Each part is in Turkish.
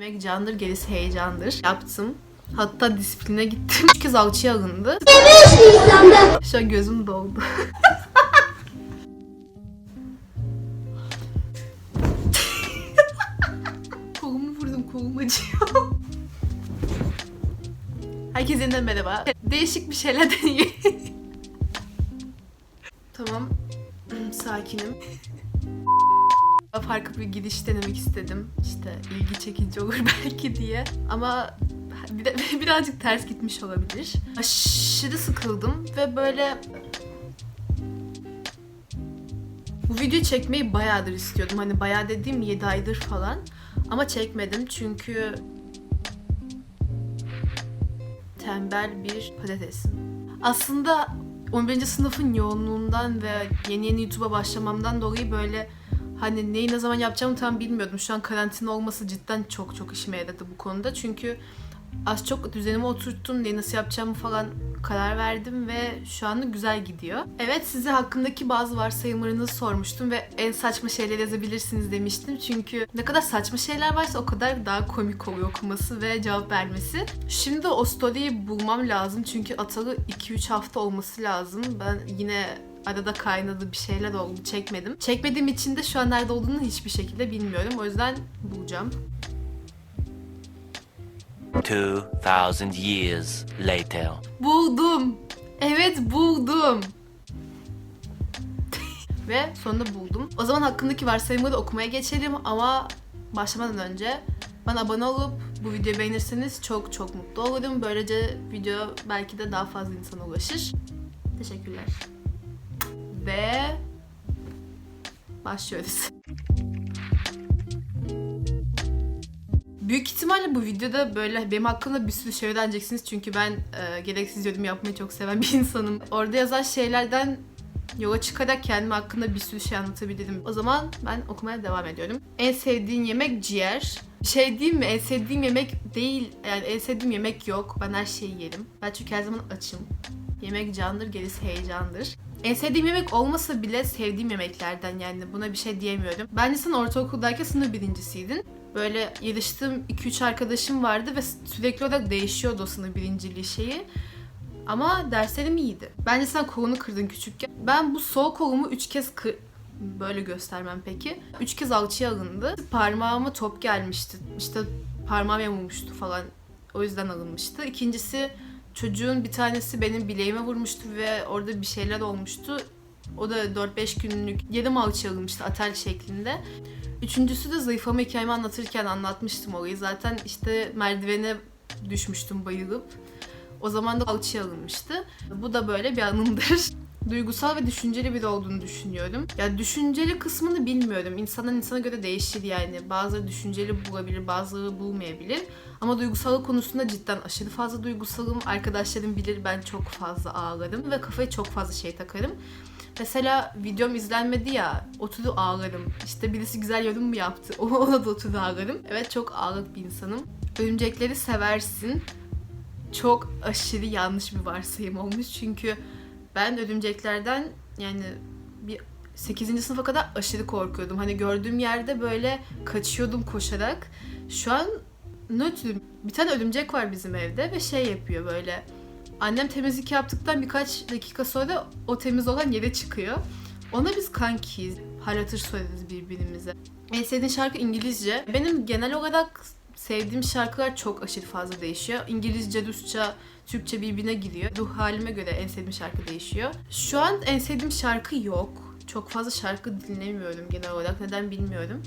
Yemek candır, gerisi heyecandır. Yaptım. Hatta disipline gittim. Üç kez alçıya alındı. Şu an gözüm doldu. kolumu vurdum, kolum acıyor. Herkese yeniden merhaba. Değişik bir şeyler deneyelim. tamam. Sakinim. Farklı bir gidiş denemek istedim. İşte ilgi çekici olur belki diye. Ama bir de, birazcık ters gitmiş olabilir. Aşırı sıkıldım ve böyle bu videoyu çekmeyi bayağıdır istiyordum. Hani bayağı dediğim 7 aydır falan. Ama çekmedim çünkü tembel bir patatesim. Aslında 11. sınıfın yoğunluğundan ve yeni yeni YouTube'a başlamamdan dolayı böyle hani neyi ne zaman yapacağımı tam bilmiyordum. Şu an karantina olması cidden çok çok işime yaradı bu konuda. Çünkü az çok düzenime oturttum. Neyi nasıl yapacağımı falan karar verdim ve şu anda güzel gidiyor. Evet size hakkındaki bazı varsayımlarınızı sormuştum ve en saçma şeyler yazabilirsiniz demiştim. Çünkü ne kadar saçma şeyler varsa o kadar daha komik oluyor okuması ve cevap vermesi. Şimdi o story'yi bulmam lazım çünkü atalı 2-3 hafta olması lazım. Ben yine arada kaynadı bir şeyler oldu çekmedim. Çekmediğim için de şu an nerede olduğunu hiçbir şekilde bilmiyorum. O yüzden bulacağım. 2,000 years later. Buldum. Evet buldum. Ve sonunda buldum. O zaman hakkındaki varsayımları okumaya geçelim ama başlamadan önce bana abone olup bu videoyu beğenirseniz çok çok mutlu olurum. Böylece video belki de daha fazla insana ulaşır. Teşekkürler. Ve başlıyoruz. Büyük ihtimalle bu videoda böyle benim hakkımda bir sürü şey öğreneceksiniz. Çünkü ben e, gereksiz yorum yapmayı çok seven bir insanım. Orada yazan şeylerden yola çıkarak kendime hakkında bir sürü şey anlatabilirim. O zaman ben okumaya devam ediyorum. En sevdiğin yemek ciğer. Şey diyeyim mi? En sevdiğim yemek değil. Yani en sevdiğim yemek yok. Ben her şeyi yerim. Ben çünkü her zaman açım. Yemek candır, gerisi heyecandır. En sevdiğim yemek olmasa bile sevdiğim yemeklerden yani buna bir şey diyemiyorum. Bence sen ortaokuldayken sınıf birincisiydin. Böyle yarıştığım 2-3 arkadaşım vardı ve sürekli olarak değişiyordu o birinciliği şeyi. Ama derslerim iyiydi. Bence sen kolunu kırdın küçükken. Ben bu sol kolumu 3 kez kır... Böyle göstermem peki. 3 kez alçıya alındı. Parmağıma top gelmişti. İşte parmağım yamulmuştu falan. O yüzden alınmıştı. İkincisi çocuğun bir tanesi benim bileğime vurmuştu ve orada bir şeyler olmuştu. O da 4-5 günlük yarım alçı alınmıştı atel şeklinde. Üçüncüsü de zayıflama hikayemi anlatırken anlatmıştım olayı. Zaten işte merdivene düşmüştüm bayılıp. O zaman da alçıya alınmıştı. Bu da böyle bir anımdır. Duygusal ve düşünceli biri olduğunu düşünüyorum. Ya düşünceli kısmını bilmiyorum. İnsandan insana göre değişir yani. Bazıları düşünceli bulabilir, bazıları bulmayabilir. Ama duygusallık konusunda cidden aşırı fazla duygusalım. Arkadaşlarım bilir ben çok fazla ağlarım ve kafaya çok fazla şey takarım. Mesela videom izlenmedi ya, oturup ağlarım. İşte birisi güzel yorum mu yaptı, ona da oturup ağlarım. Evet çok ağlık bir insanım. Örümcekleri seversin. Çok aşırı yanlış bir varsayım olmuş çünkü ben örümceklerden yani bir 8. sınıfa kadar aşırı korkuyordum. Hani gördüğüm yerde böyle kaçıyordum koşarak. Şu an nötrüm. Bir tane örümcek var bizim evde ve şey yapıyor böyle. Annem temizlik yaptıktan birkaç dakika sonra o temiz olan yere çıkıyor. Ona biz kankiyiz. Hal hatır söyleriz birbirimize. En sevdiğin şarkı İngilizce. Benim genel olarak sevdiğim şarkılar çok aşırı fazla değişiyor. İngilizce, Rusça, Türkçe birbirine giriyor. Ruh halime göre en sevdiğim şarkı değişiyor. Şu an en sevdiğim şarkı yok. Çok fazla şarkı dinlemiyorum genel olarak. Neden bilmiyorum.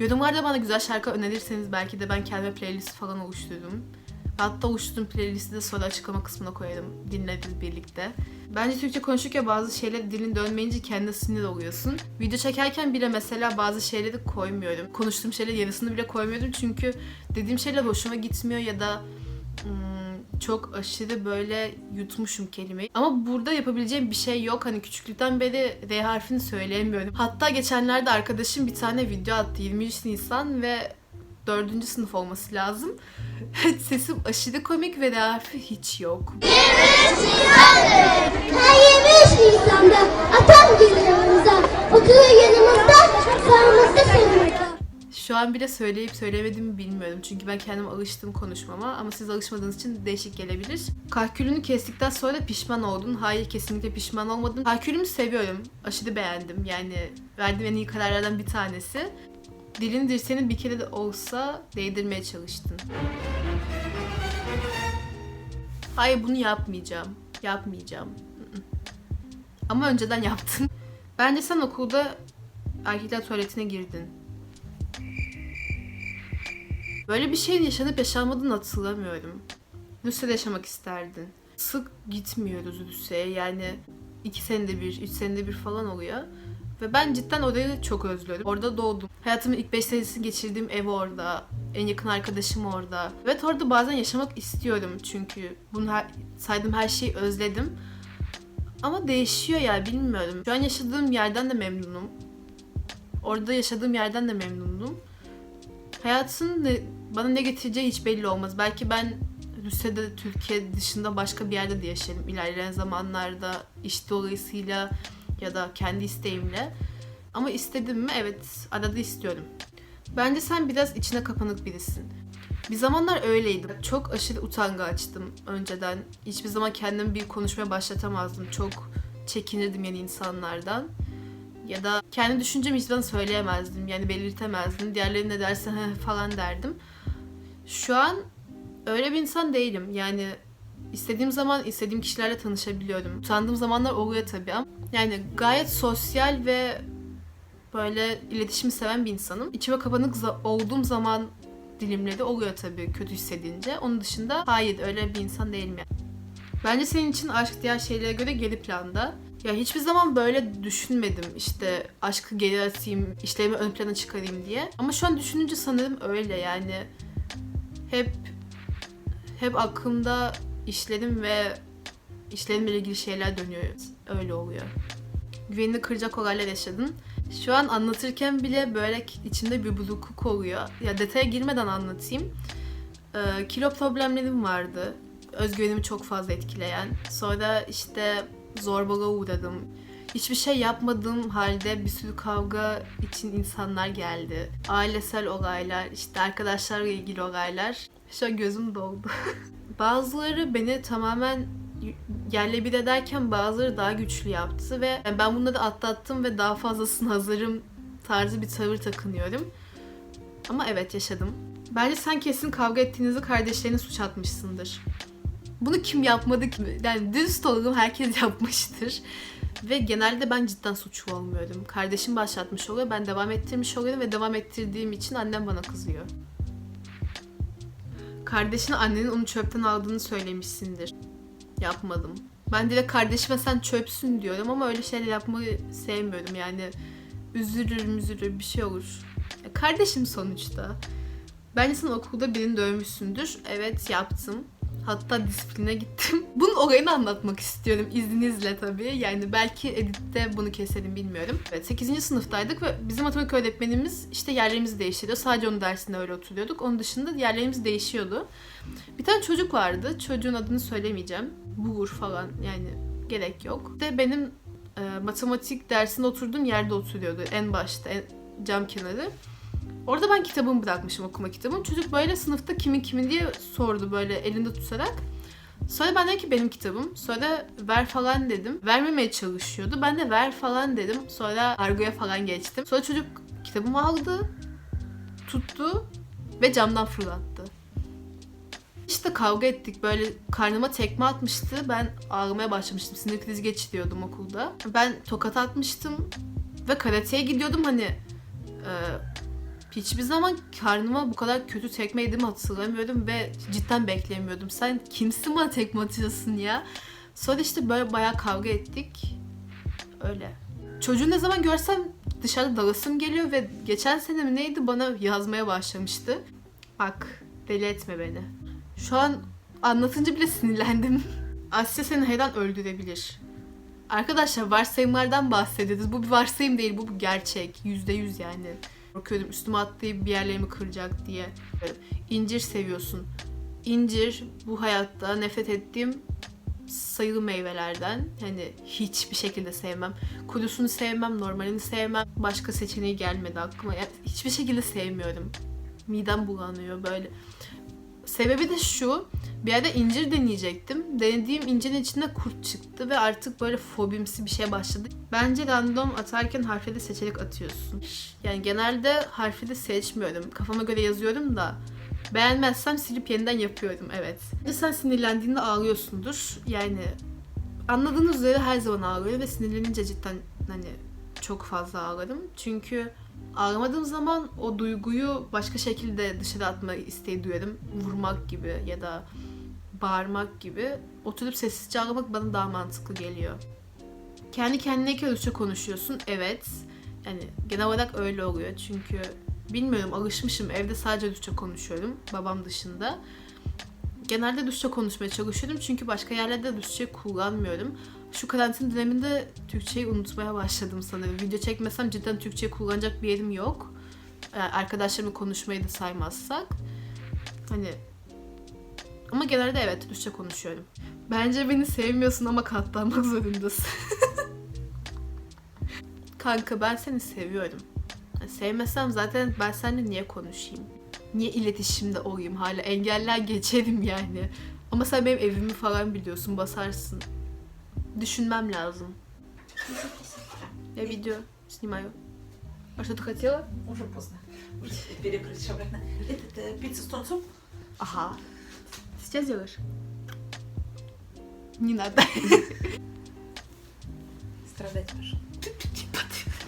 Yorumlarda bana güzel şarkı önerirseniz belki de ben kendime playlist falan oluştururum. Hatta oluşturduğum playlisti de sonra açıklama kısmına koyarım. Dinleriz birlikte. Bence Türkçe konuşurken bazı şeyler dilin dönmeyince kendine sinir oluyorsun. Video çekerken bile mesela bazı şeyleri koymuyorum. Konuştuğum şeyler yarısını bile koymuyorum çünkü dediğim şeyler hoşuma gitmiyor ya da hmm, çok aşırı böyle yutmuşum kelimeyi. Ama burada yapabileceğim bir şey yok. Hani küçüklükten beri R harfini söyleyemiyorum. Hatta geçenlerde arkadaşım bir tane video attı 23 Nisan ve 4. sınıf olması lazım. Sesim aşırı komik ve R harfi hiç yok. Her 23 Nisan'da atam gelir yanımıza. Oturur yanımızda, sonunda. Şu an bile söyleyip söylemediğimi bilmiyorum. Çünkü ben kendim alıştım konuşmama ama siz alışmadığınız için değişik gelebilir. Kahkülünü kestikten sonra pişman oldun. Hayır kesinlikle pişman olmadım. Kahkülümü seviyorum. Aşırı beğendim. Yani verdiğim en iyi kararlardan bir tanesi. Dilin dirseğini bir kere de olsa değdirmeye çalıştın. Hayır bunu yapmayacağım. Yapmayacağım. Ama önceden yaptın. Bence sen okulda erkekler tuvaletine girdin. Böyle bir şeyin yaşanıp yaşanmadığını hatırlamıyorum. Rusya'da yaşamak isterdin. Sık gitmiyoruz Rusya'ya yani iki senede bir, üç senede bir falan oluyor. Ve ben cidden orayı çok özlüyorum. Orada doğdum. Hayatımın ilk 5 senesini geçirdiğim ev orada. En yakın arkadaşım orada. Evet orada bazen yaşamak istiyorum çünkü bunu her, saydığım her şeyi özledim. Ama değişiyor ya bilmiyorum. Şu an yaşadığım yerden de memnunum. Orada yaşadığım yerden de memnundum. Hayatın ne, bana ne getireceği hiç belli olmaz. Belki ben Rusya'da, Türkiye dışında başka bir yerde de yaşarım. İlerleyen zamanlarda iş dolayısıyla ya da kendi isteğimle. Ama istedim mi? Evet, arada istiyorum. Bence sen biraz içine kapanık birisin. Bir zamanlar öyleydim. Çok aşırı utangaçtım önceden. Hiçbir zaman kendimi bir konuşmaya başlatamazdım. Çok çekinirdim yeni insanlardan. Ya da kendi düşüncemi hiçbir zaman söyleyemezdim. Yani belirtemezdim. Diğerleri ne derse falan derdim. Şu an öyle bir insan değilim. Yani istediğim zaman istediğim kişilerle tanışabiliyorum. Utandığım zamanlar oluyor tabii ama yani gayet sosyal ve böyle iletişimi seven bir insanım. İçime kapanık olduğum zaman dilimleri oluyor tabii kötü hissedince. Onun dışında hayır öyle bir insan değilim yani. Bence senin için aşk diğer şeylere göre geri planda. Ya hiçbir zaman böyle düşünmedim işte aşkı geri atayım, işlerimi ön plana çıkarayım diye. Ama şu an düşününce sanırım öyle yani. Hep hep aklımda işlerim ve işlerimle ilgili şeyler dönüyor. Öyle oluyor. Güvenini kıracak olaylar yaşadın. Şu an anlatırken bile böyle içimde bir burukluk oluyor. Ya detaya girmeden anlatayım. Ee, kilo problemlerim vardı. Özgüvenimi çok fazla etkileyen. Sonra işte zorbalığa uğradım. Hiçbir şey yapmadığım halde bir sürü kavga için insanlar geldi. Ailesel olaylar, işte arkadaşlarla ilgili olaylar. Şu an gözüm doldu. Bazıları beni tamamen yerle bir ederken bazıları daha güçlü yaptı ve ben bunları atlattım ve daha fazlasını hazırım tarzı bir tavır takınıyorum. Ama evet yaşadım. Bence sen kesin kavga ettiğinizde kardeşlerine suç atmışsındır. Bunu kim yapmadı ki? Yani dürüst olalım herkes yapmıştır. Ve genelde ben cidden suçlu olmuyorum. Kardeşim başlatmış oluyor, ben devam ettirmiş oluyorum ve devam ettirdiğim için annem bana kızıyor. Kardeşine annenin onu çöpten aldığını söylemişsindir. Yapmadım. Ben direkt kardeşime sen çöpsün diyorum ama öyle şeyler yapmayı sevmiyorum yani. Üzülür müzülür bir şey olur. Ya kardeşim sonuçta. Bence sen okulda birini dövmüşsündür. Evet yaptım. Hatta disipline gittim. Bunun olayını anlatmak istiyorum izninizle tabii. Yani belki editte bunu keselim bilmiyorum. Evet 8. sınıftaydık ve bizim matematik öğretmenimiz işte yerlerimizi değiştiriyor. Sadece onun dersinde öyle oturuyorduk. Onun dışında yerlerimiz değişiyordu. Bir tane çocuk vardı. Çocuğun adını söylemeyeceğim. Buğur falan yani gerek yok. De benim e, matematik dersinde oturduğum yerde oturuyordu en başta en, cam kenarı. Orada ben kitabımı bırakmışım okuma kitabımı. Çocuk böyle sınıfta kimin kimin diye sordu böyle elinde tutarak. Sonra ben dedim ki benim kitabım. Sonra ver falan dedim. Vermemeye çalışıyordu. Ben de ver falan dedim. Sonra argoya falan geçtim. Sonra çocuk kitabımı aldı. Tuttu ve camdan fırlattı. İşte kavga ettik. Böyle karnıma tekme atmıştı. Ben ağlamaya başlamıştım. Sinir krizi geçiriyordum okulda. Ben tokat atmıştım. Ve karateye gidiyordum hani e, hiçbir zaman karnıma bu kadar kötü tekme yediğimi hatırlamıyorum ve cidden beklemiyordum. Sen kimsin bana tekme atıyorsun ya? Sonra işte böyle bayağı kavga ettik. Öyle. Çocuğu ne zaman görsem dışarıda dalasım geliyor ve geçen sene mi neydi bana yazmaya başlamıştı. Bak deli etme beni. Şu an anlatınca bile sinirlendim. Asya seni her an öldürebilir. Arkadaşlar varsayımlardan bahsediyoruz. Bu bir varsayım değil, bu bir gerçek. Yüzde yüz yani. Korkuyordum üstüme atlayıp bir yerlerimi kıracak diye. İncir seviyorsun. İncir bu hayatta nefret ettiğim sayılı meyvelerden. Yani hiçbir şekilde sevmem. Kurusunu sevmem, normalini sevmem. Başka seçeneği gelmedi aklıma. Yani hiçbir şekilde sevmiyorum. Midem bulanıyor böyle. Sebebi de şu. Bir yerde incir deneyecektim. Denediğim incirin içinde kurt çıktı ve artık böyle fobimsi bir şey başladı. Bence random atarken harfleri seçerek atıyorsun. Yani genelde harfleri seçmiyorum. Kafama göre yazıyorum da beğenmezsem silip yeniden yapıyorum evet. Sen sinirlendiğinde ağlıyorsundur. Yani anladığınız üzere her zaman ağlıyorum ve sinirlenince cidden hani çok fazla ağlarım. Çünkü ağlamadığım zaman o duyguyu başka şekilde dışarı atma isteği duyarım. Vurmak gibi ya da bağırmak gibi. Oturup sessizce ağlamak bana daha mantıklı geliyor. Kendi kendine Rusça konuşuyorsun. Evet. Yani genel olarak öyle oluyor. Çünkü bilmiyorum alışmışım. Evde sadece Rusça konuşuyorum. Babam dışında. Genelde Rusça konuşmaya çalışıyorum. Çünkü başka yerlerde Rusça kullanmıyorum. Şu karantina döneminde Türkçeyi unutmaya başladım sanırım. Video çekmesem cidden Türkçe kullanacak bir yerim yok. Yani arkadaşlarımla konuşmayı da saymazsak. Hani ama genelde evet Rusça konuşuyorum. Bence beni sevmiyorsun ama katlanmak zorundasın. Kanka ben seni seviyorum. Yani sevmesem zaten ben seninle niye konuşayım? Niye iletişimde olayım? Hala engeller geçerim yani. Ama sen benim evimi falan biliyorsun, basarsın. Düşünmем lazım. Я видео снимаю. А что ты хотела? Уже поздно. Уже перекрыть обратно. Этот э, пицца с тунцом. Ага. Сейчас делаешь? Не надо. Страдать пошел.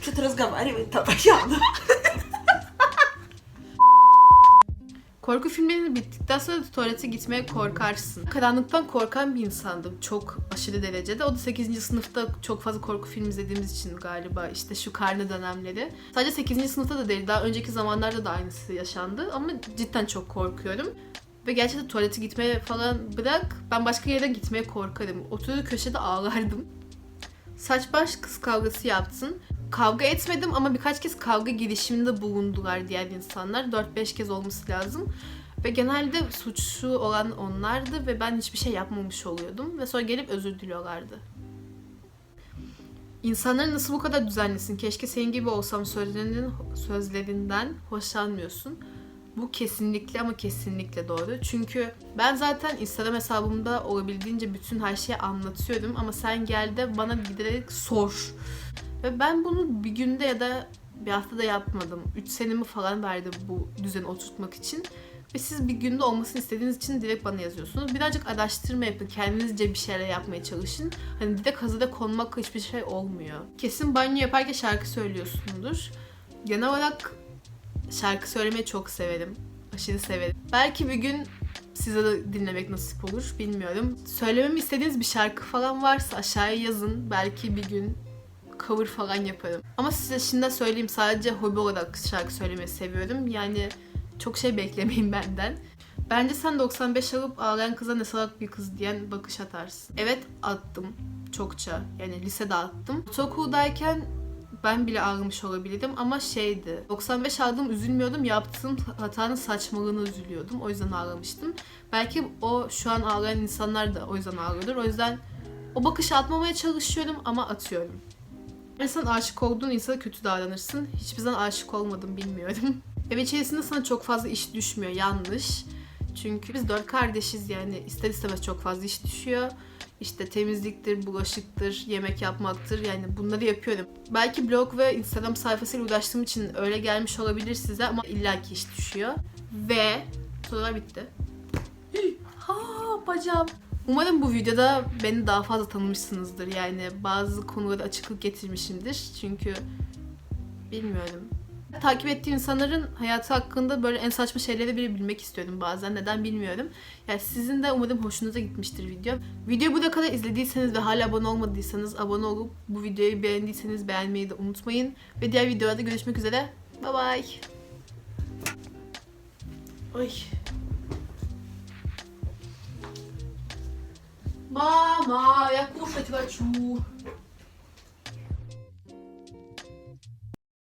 Что-то разговаривает там, Яна. Korku filmleri bittikten sonra tuvalete gitmeye korkarsın. Karanlıktan korkan bir insandım çok aşırı derecede. O da 8. sınıfta çok fazla korku film izlediğimiz için galiba işte şu karne dönemleri. Sadece 8. sınıfta da değil daha önceki zamanlarda da aynısı yaşandı ama cidden çok korkuyorum. Ve gerçekten tuvalete gitmeye falan bırak ben başka yere gitmeye korkarım. Oturur köşede ağlardım. Saç baş kız kavgası yaptın. Kavga etmedim ama birkaç kez kavga girişiminde bulundular diğer insanlar. 4-5 kez olması lazım. Ve genelde suçlu olan onlardı ve ben hiçbir şey yapmamış oluyordum. Ve sonra gelip özür diliyorlardı. İnsanların nasıl bu kadar düzenlisin? Keşke senin gibi olsam sözlerinin, sözlerinden hoşlanmıyorsun. Bu kesinlikle ama kesinlikle doğru. Çünkü ben zaten Instagram hesabımda olabildiğince bütün her şeyi anlatıyorum ama sen gel de bana giderek sor. Ve ben bunu bir günde ya da bir haftada yapmadım. 3 senemi falan verdi bu düzeni oturtmak için. Ve siz bir günde olmasını istediğiniz için direkt bana yazıyorsunuz. Birazcık araştırma yapın. Kendinizce bir şeyler yapmaya çalışın. Hani direkt hazırda konmakla hiçbir şey olmuyor. Kesin banyo yaparken şarkı söylüyorsundur. Genel olarak şarkı söylemeyi çok severim. Aşırı severim. Belki bir gün size de dinlemek nasip olur bilmiyorum. Söylememi istediğiniz bir şarkı falan varsa aşağıya yazın. Belki bir gün cover falan yaparım. Ama size şimdi söyleyeyim sadece hobi olarak şarkı söylemeyi seviyorum. Yani çok şey beklemeyin benden. Bence sen 95 alıp ağlayan kıza ne salak bir kız diyen bakış atarsın. Evet attım çokça. Yani lisede attım. Ortaokuldayken ben bile ağlamış olabilirdim ama şeydi. 95 aldım üzülmüyordum. Yaptığım hatanın saçmalığına üzülüyordum. O yüzden ağlamıştım. Belki o şu an ağlayan insanlar da o yüzden ağlıyordur. O yüzden o bakışı atmamaya çalışıyorum ama atıyorum. Eğer sen aşık olduğun insana kötü davranırsın. Hiçbir zaman aşık olmadım bilmiyorum. Ev içerisinde sana çok fazla iş düşmüyor. Yanlış. Çünkü biz dört kardeşiz yani ister istemez çok fazla iş düşüyor. İşte temizliktir, bulaşıktır, yemek yapmaktır yani bunları yapıyorum. Belki blog ve Instagram sayfasıyla uğraştığım için öyle gelmiş olabilir size ama illaki iş düşüyor. Ve sorular bitti. ha bacağım. Umarım bu videoda beni daha fazla tanımışsınızdır. Yani bazı konulara açıklık getirmişimdir. Çünkü bilmiyorum. Takip ettiğim insanların hayatı hakkında böyle en saçma şeyleri bile bilmek istiyorum bazen. Neden bilmiyorum. Yani sizin de umarım hoşunuza gitmiştir video. Videoyu buraya kadar izlediyseniz ve hala abone olmadıysanız abone olup bu videoyu beğendiyseniz beğenmeyi de unutmayın. Ve diğer videolarda görüşmek üzere. Bye bye. Ay. Мама, я кушать хочу.